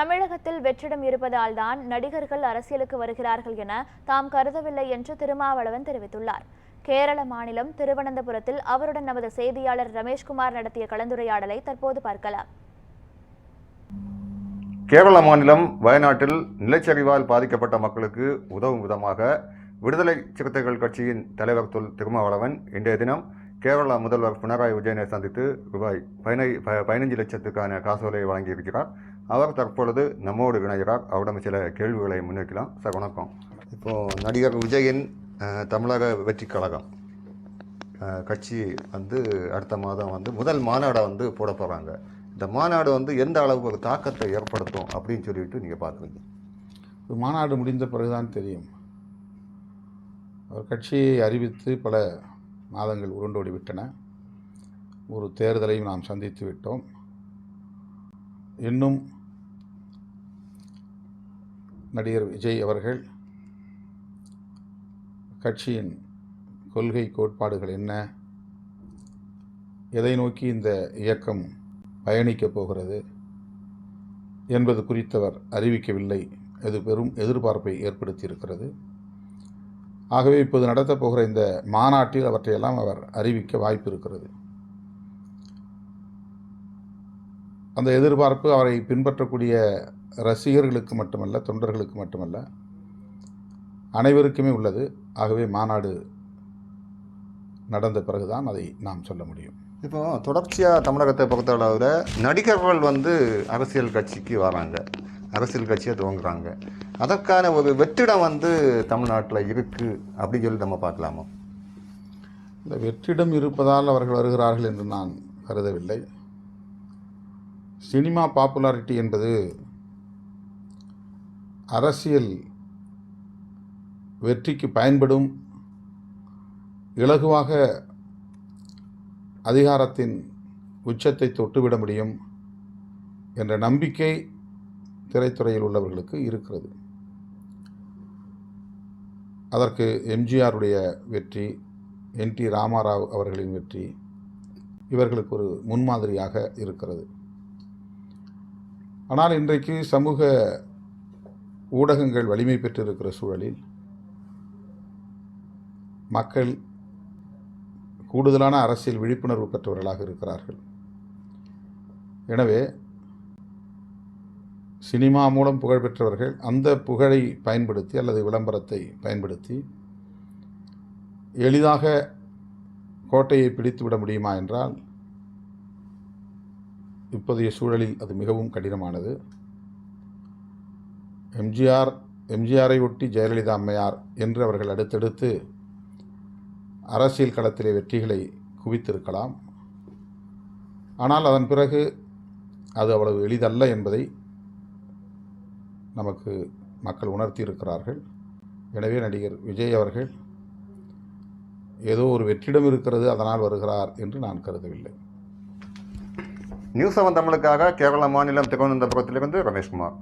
தமிழகத்தில் வெற்றிடம் இருப்பதால் தான் நடிகர்கள் அரசியலுக்கு வருகிறார்கள் என தாம் கருதவில்லை என்று திருமாவளவன் தெரிவித்துள்ளார். கேரள மாநிலம் திருவனந்தபுரத்தில் அவருடன் நமது செய்தியாளர் ரமேஷ்குமார் நடத்திய கலந்துரையாடலை தற்போது பார்க்கலாம். கேரள மாநிலம் வயநாட்டில் நிலச்சரிவால் பாதிக்கப்பட்ட மக்களுக்கு உதவும் விதமாக விடுதலை சிறுத்தைகள் கட்சியின் தலைவர் தொல் திருமாவளவன் இன்றைய தினம் கேரள முதல்வர் பினராயி விஜயனை சந்தித்து ரூபாய் பதினை ப- லட்சத்துக்கான காசோலையை வழங்கியிருக்கிறார். அவர் தற்பொழுது நம்மோடு இணைகிறார். அவரிடம் சில கேள்விகளை முன்வைக்கலாம். சார் வணக்கம். இப்போது நடிகர் விஜயின் தமிழக வெற்றி கழகம் கட்சி வந்து அடுத்த மாதம் வந்து முதல் மாநாடை வந்து போட போகிறாங்க இந்த மாநாடு வந்து எந்த அளவுக்கு ஒரு தாக்கத்தை ஏற்படுத்தும் அப்படின்னு சொல்லிட்டு நீங்கள் பார்க்குறீங்க? மாநாடு முடிந்த பிறகுதான் தெரியும். அவர் கட்சியை அறிவித்து பல மாதங்கள் உருண்டோடி விட்டன. ஒரு தேர்தலையும் நாம் சந்தித்து விட்டோம். இன்னும் நடிகர் விஜய் அவர்கள் கட்சியின் கொள்கை கோட்பாடுகள் என்ன? எதை நோக்கி இந்த இயக்கம் பயணிக்கப் போகிறது என்பது குறித்தவர் அறிவிக்கவில்லை. அது பெரும் எதிர்பார்ப்பை ஏற்படுத்தியிருக்கிறது. ஆகவே இப்போது நடத்தப் போகிற இந்த மாநாட்டில் அவற்றையெல்லாம் அவர் அறிவிக்க வாய்ப்பு இருக்கிறது அந்த எதிர்பார்ப்பு அவரை பின்பற்றக்கூடிய ரசிகர்களுக்கு மட்டுமல்ல தொண்டர்களுக்கு மட்டுமல்ல அனைவருக்குமே உள்ளது. ஆகவே மாநாடு நடந்த பிறகுதான் அதை நாம் சொல்ல முடியும். இப்போ தொடர்ச்சியாக தமிழகத்தை பொறுத்தளவில் நடிகர்கள் வந்து அரசியல் கட்சிக்கு வராங்க. அரசியல் கட்சியை துவங்குறாங்க. அதற்கான ஒரு வெற்றிடம் வந்து தமிழ்நாட்டில் இருக்குது அப்படின்னு சொல்லி நம்ம பார்க்கலாமா? இந்த வெற்றிடம் இருப்பதால் அவர்கள் வருகிறார்கள் என்று நான் கருதவில்லை. சினிமா பாப்புலாரிட்டி என்பது அரசியல் வெற்றிக்கு பயன்படும் இலகுவாக அதிகாரத்தின் உச்சத்தை தொட்டுவிட முடியும் என்ற நம்பிக்கை திரைத்துறையில் உள்ளவர்களுக்கு இருக்கிறது. அதற்கு எம்ஜிஆருடைய வெற்றி என் டி ராமாராவ் அவர்களின் வெற்றி இவர்களுக்கு ஒரு முன்மாதிரியாக இருக்கிறது. ஆனால் இன்றைக்கு சமூக ஊடகங்கள் வலிமை பெற்றிருக்கிற சூழலில் மக்கள் கூடுதலான அரசியல் விழிப்புணர்வு பெற்றவர்களாக இருக்கிறார்கள். எனவே சினிமா மூலம் புகழ் பெற்றவர்கள் அந்த புகழை பயன்படுத்தி அல்லது விளம்பரத்தை பயன்படுத்தி எளிதாக கோட்டையை பிடித்து விட முடியுமா என்றால் இப்போதைய சூழலில் அது மிகவும் கடினமானது. எம்ஜிஆர் எம்ஜிஆரை ஒட்டி ஜெயலலிதா அம்மையார் என்று அவர்கள் அடுத்தடுத்து அரசியல் களத்திலே வெற்றிகளை குவித்திருக்கலாம். ஆனால் அதன் பிறகு அது அவ்வளவு எளிதல்ல என்பதை நமக்கு மக்கள் உணர்த்தியிருக்கிறார்கள். எனவே நடிகர் விஜய் அவர்கள் ஏதோ ஒரு வெற்றிடம் இருக்கிறது அதனால் வருகிறார் என்று நான் கருதவில்லை. நியூஸ் செவன் தமிழுக்காக கேரள மாநிலம் திருவனந்தபுரத்திலிருந்து ரமேஷ்குமார்.